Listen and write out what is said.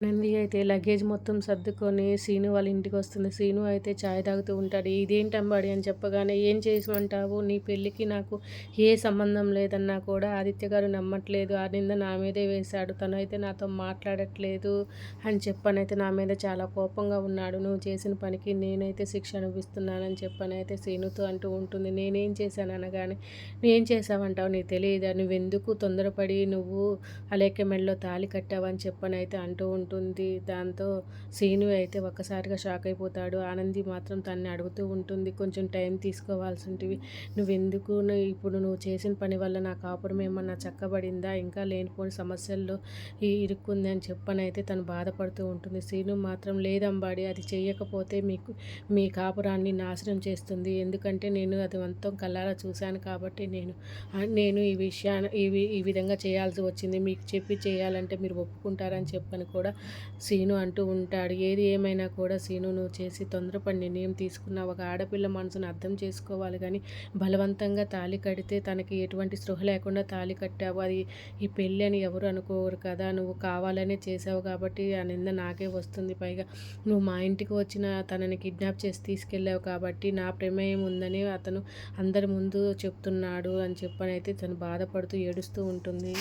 నంది అయితే లగేజ్ మొత్తం సర్దుకొని సీను వాళ్ళ ఇంటికి వస్తుంది. సీను అయితే చాయ్ తాగుతూ ఉంటాడు. ఇదేంటంబాడి అని చెప్పగానే ఏం చేసిమంటావు? నీ పెళ్ళికి నాకు ఏ సంబంధం లేదన్నా కూడా ఆదిత్య గారు నమ్మట్లేదు. ఆ నింద నా మీదే వేశాడు. తను అయితే నాతో మాట్లాడట్లేదు అని చెప్పనైతే నా మీద చాలా కోపంగా ఉన్నాడు. నువ్వు చేసిన పనికి నేనైతే శిక్ష అనిపిస్తున్నానని చెప్పనైతే సీనుతో అంటూ ఉంటుంది. నేనేం చేశాను అనగానే నువ్వేం చేసావంటావు నీకు తెలియదా? నువ్వెందుకు తొందరపడి నువ్వు అలేక మెడలో తాళి కట్టావని చెప్పనైతే అంటూ ఉంటుంది. దాంతో సీను అయితే ఒక్కసారిగా షాక్ అయిపోతాడు. ఆనంది మాత్రం తన్ని అడుగుతూ ఉంటుంది కొంచెం టైం తీసుకోవాల్సింటివి. నువ్వెందుకు? ఇప్పుడు నువ్వు చేసిన పని వల్ల నా కాపురం ఏమన్నా చక్కబడిందా? ఇంకా లేనిపోని సమస్యల్లో ఇరుక్కుంది అని చెప్పనైతే తను బాధపడుతూ ఉంటుంది. సీను మాత్రం లేదంబాడి అది చేయకపోతే మీకు మీ కాపురాన్ని నాశనం చేస్తుంది. ఎందుకంటే నేను అది మొత్తం కళ్ళారా చూశాను కాబట్టి నేను నేను ఈ విషయాన్ని ఈ ఈ విధంగా చేయాల్సి వచ్చింది. మీకు చెప్పి చేయాలంటే మీరు ఒప్పుకుంటారని చెప్పని కూడా సీను అంటూ ఉంటాడు. ఏది ఏమైనా కూడా సీను నువ్వు చేసి తొందరపడి నిర్ణయం తీసుకున్నావు. ఒక ఆడపిల్ల మనసును అర్థం చేసుకోవాలి కానీ బలవంతంగా తాళి కడితే తనకి ఎటువంటి స్పృహ లేకుండా తాళి కట్టావు. అది ఈ పెళ్ళి అని ఎవరు అనుకోరు కదా. నువ్వు కావాలనే చేసావు కాబట్టి ఆ నింద నాకే వస్తుంది. పైగా నువ్వు మా ఇంటికి వచ్చిన తనని కిడ్నాప్ చేసి తీసుకెళ్ళావు కాబట్టి నా ప్రమేయం ఉందని అతను అందరి ముందు చెప్తున్నాడు అని చెప్పనైతే తను బాధపడుతూ ఏడుస్తూ ఉంటుంది.